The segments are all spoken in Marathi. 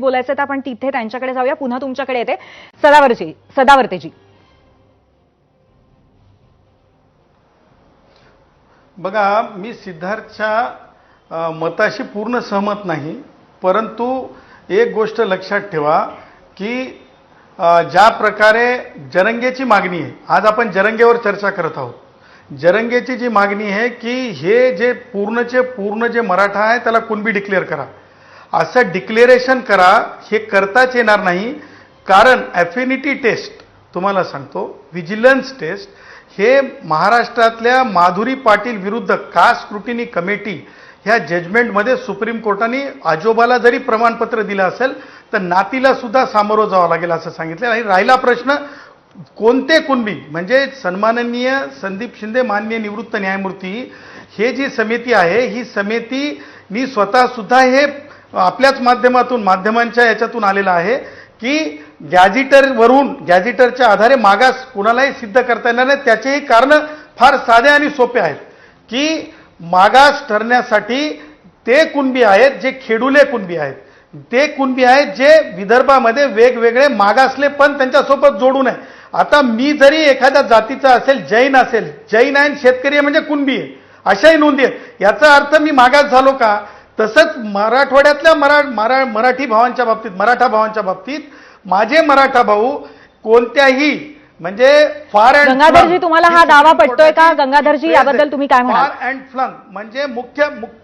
बोलायचं तर आपण तिथे त्यांच्याकडे जाऊया. पुन्हा तुमच्याकडे येते. सदावरची सदावर्तेजी. बघा मी सिद्धार्थच्या मताशी पूर्ण सहमत नाही. परंतु एक गोष्ट लक्षात ठेवा की ज्या प्रकारे जरंगेची मागणी आहे आज आपण जरंगेवर चर्चा करत आहोत. जरंगेची जी मागणी आहे की हे जे पूर्णचे पूर्ण जे मराठा आहे त्याला कुणबी डिक्लेअर करा. असं डिक्लेरेशन करा हे करताच येणार नाही. कारण ॲफिनिटी टेस्ट तुम्हाला सांगतो व्हिजिलन्स टेस्ट हे महाराष्ट्रातल्या माधुरी पाटील विरुद्ध कास्ट स्क्रुटिनी कमिटी ह्या जजमेंटमध्ये सुप्रीम कोर्टाने आजोबाला जरी प्रमाणपत्र दिलं असेल तर नातीला सुद्धा सामोरं जावं लागेल असं सांगितलं. आणि राहिला प्रश्न कोणते कुणबी म्हणजे सन्माननीय संदीप शिंदे माननीय निवृत्त न्यायमूर्ती हे जी समिती आहे ही समिती मी हे आपल्याच माध्यमातून माध्यमांच्या याच्यातून आलेलं आहे की गॅजिटरवरून गॅजिटरच्या आधारे मागास कुणालाही सिद्ध करता येणार नाही. त्याचेही कारण फार साधे आणि सोपे आहेत की मागास ठरण्यासाठी ते कुणबी आहेत जे खेडुले कुणबी आहेत. ते कुणबी आहेत जे विदर्भामध्ये वेगवेगळे मागासले पण त्यांच्यासोबत जोडून आहे आता मी जरी एखाद्या जातीचा असेल जैन असेल जैन आहे आणि शेतकरी आहे म्हणजे कुणबी आहे. अशाही नोंदी आहेत. याचा अर्थ मी मागास झालो का? तसंच मराठवाड्यातल्या मरा मरा मराठी भावांच्या बाबतीत मराठा भावांच्या बाबतीत माझे मराठा भाऊ कोणत्याही म्हणजे फार अँड गंगाधरजी, तुम्हाला हा दावा पटतोय का? गंगाधरजी, याबद्दल तुम्ही काय? फार अँड फ्लंग म्हणजे मुख्य मुख-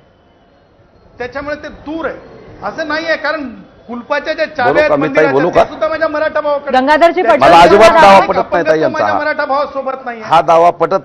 त्याच्यामुळे ते दूर आहे असं नाही आहे कारण कुलपाच्या ज्या चाव्या मंदिराच्या? सुद्धा माझ्या मराठा भावाकडे गंगाधरजी पटलं पटत माझ्या. मराठा भावासोबत नाही हा दावा पटत